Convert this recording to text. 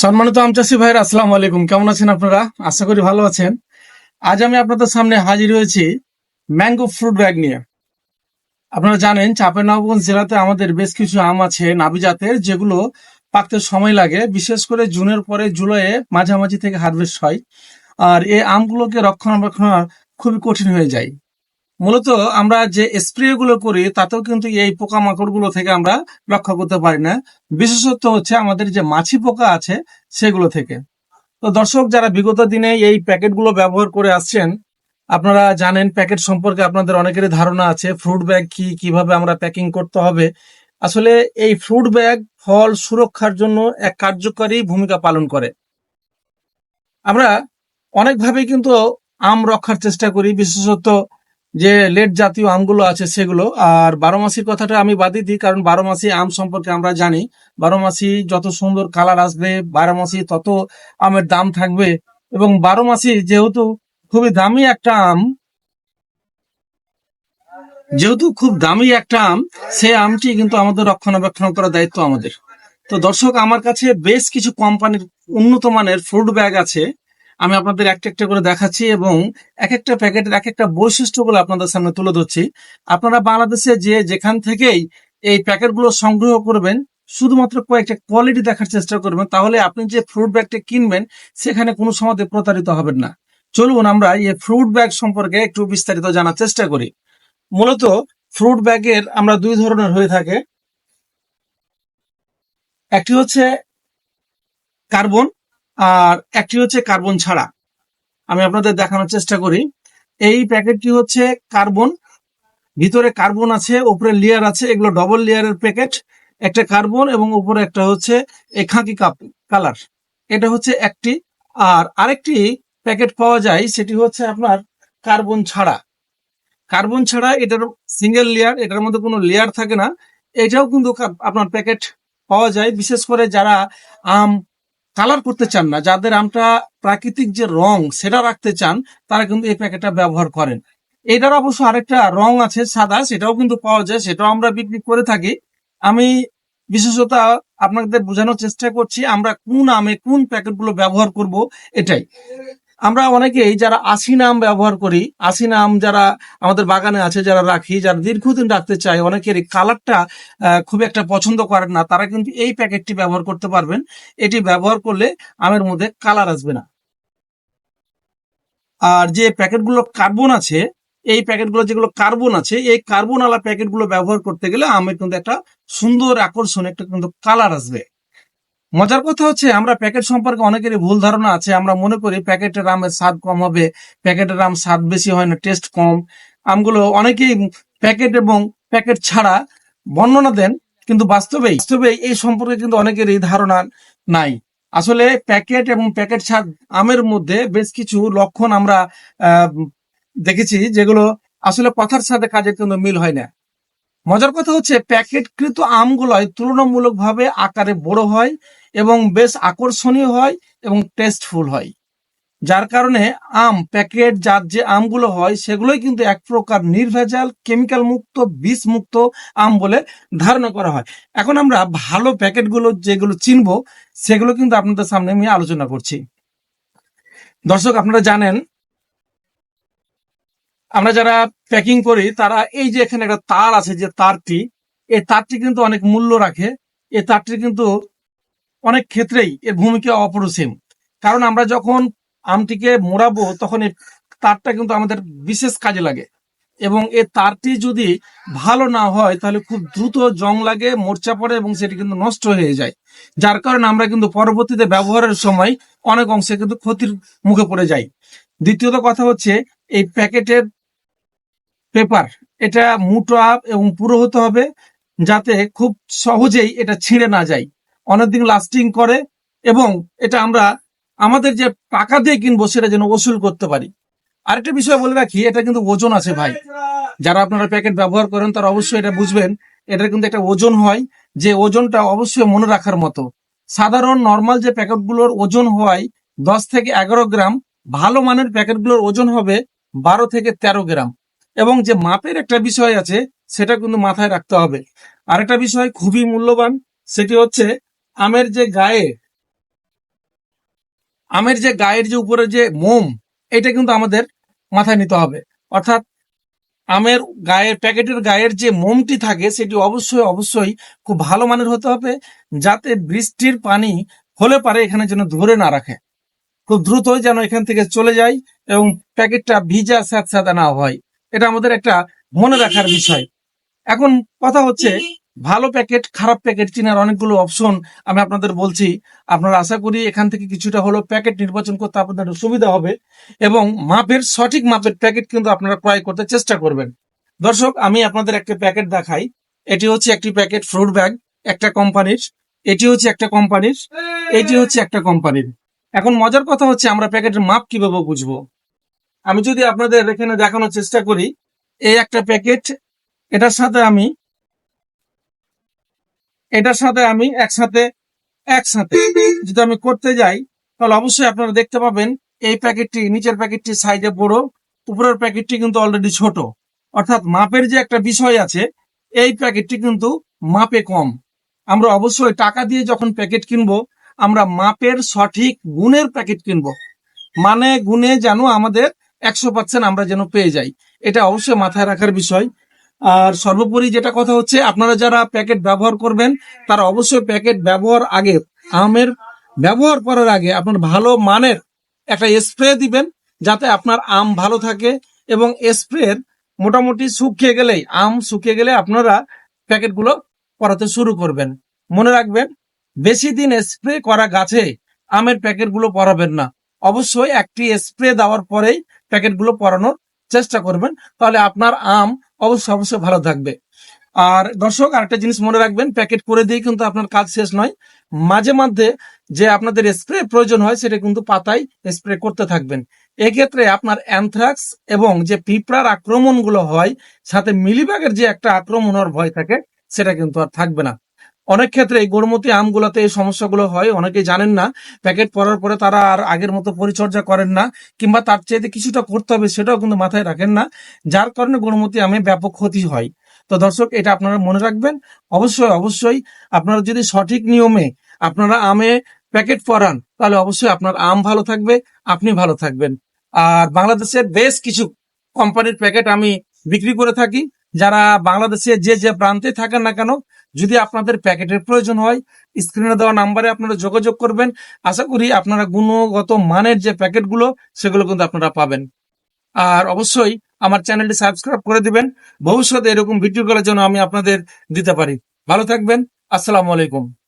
সম্মানিত আমচাষী ভাইয়ের, আসসালামু আলাইকুম। কেমন আছেন আপনারা? আশা করি ভালো আছেন। আজ আমি আপনাদের সামনে হাজির হয়েছি ম্যাঙ্গো ফ্রুট ব্যাগ নিয়ে। আপনারা জানেন চাঁপাইনবাবগঞ্জ জেলাতে আমাদের বেশ কিছু আম আছে নাবি জাতের যেগুলো পাকতে সময় লাগে। বিশেষ করে জুনের পরে জুলাইয়ে মাঝামাঝি থেকে হারভেস্ট হয়। আর এই আমগুলোকে রক্ষণাবেক্ষণ খুবই কঠিন হয়ে যায়। মূলত আমরা যে স্প্রে গুলো করি, তাতেও কিন্তু এই পোকামাকড়গুলো থেকে আমরা রক্ষা করতে পারি না। বিশেষত হচ্ছে আমাদের যে মাছি পোকা আছে, সেগুলো থেকে। তো দর্শক, যারা বিগত দিনে এই প্যাকেটগুলো ব্যবহার করে আসছেন, আপনারা জানেন প্যাকেট সম্পর্কে আপনাদের অনেকেরই ধারণা আছে ফ্রুট ব্যাগ কি, কীভাবে আমরা প্যাকিং করতে হবে। আসলে এই ফ্রুট ব্যাগ ফল সুরক্ষার জন্য এক কার্যকরী ভূমিকা পালন করে। আমরা অনেকভাবে কিন্তু আম রক্ষার চেষ্টা করি, বিশেষত যে লেট জাতীয় আমগুলো আছে সেগুলো। আর বারো মাসির কথাটা আমি বাদই দিই, কারণ বারো মাসি আম সম্পর্কে আমরা জানি। বারো মাসি যত সুন্দর কালার আসবে, বারো মাসি তত আমের দাম থাকবে। এবং বারো মাসি যেহেতু খুবই দামি একটা আম, যেহেতু খুব দামি একটা আম সেই আমটি কিন্তু আমাদের রক্ষণাবেক্ষণ করার দায়িত্ব আমাদের। তো দর্শক, আমার কাছে বেশ কিছু কোম্পানির উন্নত মানের ফ্রুট ব্যাগ আছে। আমি আপনাদের একটা একটা করে দেখাচ্ছি এবং এক একটা প্যাকেটের এক একটা বৈশিষ্ট্যগুলো আপনাদের সামনে তুলে ধরছি। আপনারা বাংলাদেশে যে যেখান থেকেই এই প্যাকেটগুলো সংগ্রহ করবেন, শুধুমাত্র কয়েকটা কোয়ালিটি দেখার চেষ্টা করবেন, তাহলে আপনি যে ফ্রুট ব্যাগটা কিনবেন, সেখানে কোনো সময় প্রতারিত হবেন না। চলুন আমরা এই ফ্রুট ব্যাগ সম্পর্কে একটু বিস্তারিত জানার চেষ্টা করি। মূলত ফ্রুট ব্যাগের আমরা দুই ধরনের হয়ে থাকে। একটি হচ্ছে কার্বন আর একটি হচ্ছে কার্বন ছাড়া। আমি আপনাদের দেখানোর চেষ্টা করি। এই প্যাকেটটি হচ্ছে কার্বন। ভিতরে কার্বন আছে উপরে লেয়ার আছে, এগুলো ডবল লেয়ারের প্যাকেট। একটা কার্বন এবং উপরে একটা হচ্ছে খাঁকি কাপ কালার এটা হচ্ছে একটি। আর আরেকটি প্যাকেট পাওয়া যায়, সেটি হচ্ছে আপনার কার্বন ছাড়া। কার্বন ছাড়া এটার সিঙ্গেল লেয়ার এটার মধ্যে কোনো লেয়ার থাকে না। এটাও কিন্তু আপনার প্যাকেট পাওয়া যায়। বিশেষ করে যারা আম কালার করতে চান না, যাদের আমটা প্রাকৃতিক যে রং সেটা রাখতে চান, তারা কিন্তু এই প্যাকেটটা ব্যবহার করেন। এটার অবশ্য আরেকটা রং আছে সাদা, সেটাও কিন্তু পাওয়া যায়, সেটাও আমরা বিক্রি করে থাকি। আমি বিশেষত আপনাদের বোঝানোর চেষ্টা করছি, আমরা কোন আমে কোন প্যাকেটগুলো ব্যবহার করব, এটাই। আমরা অনেকেই যারা আশি নাম ব্যবহার করি আশি নাম যারা আমাদের বাগানে আছে যারা রাখি, যারা দীর্ঘদিন রাখতে চায় অনেকেরই কালারটা খুব একটা পছন্দ করেন না, তারা কিন্তু এই প্যাকেটটি ব্যবহার করতে পারবেন। এটি ব্যবহার করলে আমের মধ্যে কালার আসবে না। আর যে প্যাকেটগুলো কার্বন আছে, এই প্যাকেটগুলো যেগুলো কার্বন আছে, এই কার্বন আলা প্যাকেটগুলো ব্যবহার করতে গেলে আমের কিন্তু একটা সুন্দর আকর্ষণ, একটা কিন্তু কালার আসবে। মজার কথা হচ্ছে, আমরা প্যাকেট সম্পর্কে অনেকেরই ভুল ধারণা আছে। আমরা মনে করি প্যাকেটের আমের স্বাদ কম হবে, প্যাকেটের আম স্বাদ বেশি হয় না টেস্ট কম। আমগুলো অনেকেই প্যাকেট এবং প্যাকেট ছাড়া বর্ণনা দেন, কিন্তু বাস্তবেই বাস্তবে এই সম্পর্কে কিন্তু অনেকেরই ধারণা নাই। আসলে প্যাকেট এবং প্যাকেট ছাড় আমের মধ্যে বেশ কিছু লক্ষণ আমরা দেখেছি, যেগুলো আসলে কথার সাথে কাজের কিন্তু মিল হয় না। মজার কথা হচ্ছে, প্যাকেটকৃত আমগুলোয় তুলনামূলকভাবে আকারে বড় হয় এবং বেশ আকর্ষণীয় হয় এবং টেস্টফুল হয়। যার কারণে আম, প্যাকেট যার যে আমগুলো হয়, সেগুলোই কিন্তু এক প্রকার নির্ভেজাল কেমিক্যাল মুক্ত, বিষ মুক্ত আম বলে ধারণা করা হয়। এখন আমরা ভালো প্যাকেটগুলো যেগুলো চিনব, সেগুলো কিন্তু আপনাদের সামনে আমি আলোচনা করছি। দর্শক, আপনারা জানেন আমরা যারা প্যাকিং করি, তারা এই যে এখানে একটা তার আছে যে তারটি, এই তারটি কিন্তু অনেক মূল্য রাখে। এই তারটি কিন্তু অনেক ক্ষেত্রেই এর ভূমিকা অপরিসীম। কারণ আমরা যখন আমটিকে মোড়াবো, তখন এই তারটা কিন্তু আমাদের বিশেষ কাজে লাগে। এবং এই তারটি যদি ভালো না হয়, তাহলে খুব দ্রুত জং লাগে, মোর্চা পড়ে এবং সেটি কিন্তু নষ্ট হয়ে যায়। যার কারণে আমরা কিন্তু পরবর্তীতে ব্যবহারের সময় অনেক অংশে কিন্তু ক্ষতির মুখে পড়ে যাই। দ্বিতীয়ত কথা হচ্ছে, এই প্যাকেটের পেপার এটা মুটো আপ এবং পুরো হতে হবে যাতে খুব সহজেই এটা ছিঁড়ে না যায়। অনেকদিন লাস্টিং করে এবং এটা আমরা আমাদের যে টাকা দিয়ে কিনবো সেটা যেন ওসুল করতে পারি। আরেকটা বিষয় বলে রাখি, এটা কিন্তু ওজন আছে ভাই। যারা আপনারা প্যাকেট ব্যবহার করেন তারা অবশ্যই এটা বুঝবেন এটা কিন্তু একটা ওজন হয় যে ওজনটা অবশ্যই মনে রাখার মতো। সাধারণ নর্মাল যে প্যাকেটগুলোর ওজন হয় দশ থেকে এগারো গ্রাম, ভালো মানের প্যাকেটগুলোর ওজন হবে বারো থেকে তেরো গ্রাম। এবং যে মাপের একটা বিষয় আছে, সেটা কিন্তু মাথায় রাখতে হবে। আরেকটা বিষয় খুবই মূল্যবান, সেটি হচ্ছে আমের যে গায়ে, আমের যে গায়ের যে উপরে যে মোম, এটা কিন্তু আমাদের মাথায় নিতে হবে। অর্থাৎ আমের গায়ের, প্যাকেটের গায়ের যে মোমটি থাকে, সেটি অবশ্যই অবশ্যই খুব ভালো মানের হতে হবে, যাতে বৃষ্টির পানি হলে পারে এখানে যেন ধরে না রাখে। খুব দ্রুতই যেন এখান থেকে চলে যায় এবং প্যাকেটটা ভিজা স্যাঁতস্যাঁতে না হয়। এটা আমাদের একটা মনে রাখার বিষয়। এখন কথা হচ্ছে, ভালো প্যাকেট খারাপ প্যাকেট চেনার অনেকগুলো অপশন আমি আপনাদের বলছি। আপনারা আশা করি এখান থেকে কিছুটা হলো প্যাকেট নির্বাচন করতে আপনাদের সুবিধা হবে এবং মাপের সঠিক মাপের প্যাকেট কিন্তু আপনারা ক্রয় করতে চেষ্টা করবেন। দর্শক, আমি আপনাদের একটা প্যাকেট দেখাই। এটি হচ্ছে একটি প্যাকেট ফ্রুট ব্যাগ একটা কোম্পানির এটি হচ্ছে একটা কোম্পানির এটি হচ্ছে একটা কোম্পানির এখন মজার কথা হচ্ছে আমরা প্যাকেটের মাপ কীভাবে বুঝব? আমি যদি আপনাদের এখানে দেখানোর চেষ্টা করি, এই একটা প্যাকেট, এটার সাথে আমি, এটার সাথে আমি একসাথে একসাথে যদি আমি করতে যাই, তাহলে অবশ্যই আপনারা দেখতে পাবেন, এই প্যাকেটটি নিচের প্যাকেটটি সাইডে বড়, উপরের প্যাকেটটি কিন্তু অলরেডি ছোট। অর্থাৎ মাপের যে একটা বিষয় আছে, এই প্যাকেটটি কিন্তু মাপে কম। আমরা অবশ্যই টাকা দিয়ে যখন প্যাকেট কিনবো, আমরা মাপের সঠিক গুণের প্যাকেট কিনবো। মানে গুণে যেন আমাদের একশো পার্সেন্ট আমরা যেন পেয়ে যাই। এটা অবশ্যই মাথায় রাখার বিষয়। আর সর্বোপরি যেটা কথা হচ্ছে, আপনারা যারা প্যাকেট ব্যবহার করবেন, তারা অবশ্যই প্যাকেট ব্যবহার আগে, আমের ব্যবহার করার আগে আপনার ভালো মানের একটা স্প্রে দিবেন, যাতে আপনার আম ভালো থাকে এবং স্প্রের মোটামুটি শুকিয়ে গেলেই, আম শুকিয়ে গেলে আপনারা প্যাকেটগুলো করাতে শুরু করবেন। মনে রাখবেন, বেশি দিন স্প্রে করা গাছে আমের প্যাকেটগুলো পরাবেন না। অবশ্যই একটি স্প্রে দেওয়ার পরেই প্যাকেটগুলো পরানোর চেষ্টা করবেন। তাহলে আপনার আম অবশ্যই অবশ্যই ভালো থাকবে। আর দর্শক, আরেকটা জিনিস মনে রাখবেন, প্যাকেট করে দিয়ে কিন্তু আপনার কাজ শেষ নয়। মাঝে মধ্যে যে আপনাদের স্প্রে প্রয়োজন হয়, সেটা কিন্তু পাতায় স্প্রে করতে থাকবেন। এক্ষেত্রে আপনার অ্যানথ্রাক্স এবং যে পিঁপড়ার আক্রমণগুলো হয়, সাথে মিলিবাগের যে একটা আক্রমণ হওয়ার ভয় থাকে, সেটা কিন্তু আর থাকবে না। অনেক ক্ষেত্রে এই গরমতি আমগুলোতে এই সমস্যাগুলো হয়। অনেকেই জানেন না, প্যাকেট পরার পরে তারা আর আগের মতো পরিচর্যা করেন না, কিংবা তার চাইতে কিছুটা করতে হবে সেটাও কিন্তু মাথায় রাখেন না, যার কারণে গরমতি আমে ব্যাপক ক্ষতি হয়। তো দর্শক, এটা আপনারা মনে রাখবেন, অবশ্যই অবশ্যই আপনারা যদি সঠিক নিয়মে আপনারা আমে প্যাকেট পরান, তাহলে অবশ্যই আপনার আম ভালো থাকবে, আপনি ভালো থাকবেন। আর বাংলাদেশের বেশ কিছু কোম্পানির প্যাকেট আমি বিক্রি করে থাকি, যারা বাংলাদেশে যে যে প্রান্তে থাকেন না কেন যদি আপনাদের প্যাকেটের প্রয়োজন হয়, স্ক্রিনে দেওয়া নাম্বারে আপনারা যোগাযোগ করবেন। আশা করি আপনারা গুণগত মানের যে প্যাকেটগুলো, সেগুলো কিন্তু আপনারা পাবেন। আর অবশ্যই আমার চ্যানেলটি সাবস্ক্রাইব করে দিবেন। ভবিষ্যতে এরকম ভিডিওগুলোর জন্য আমি আপনাদের দিতে পারি। ভালো থাকবেন। আসসালামু আলাইকুম।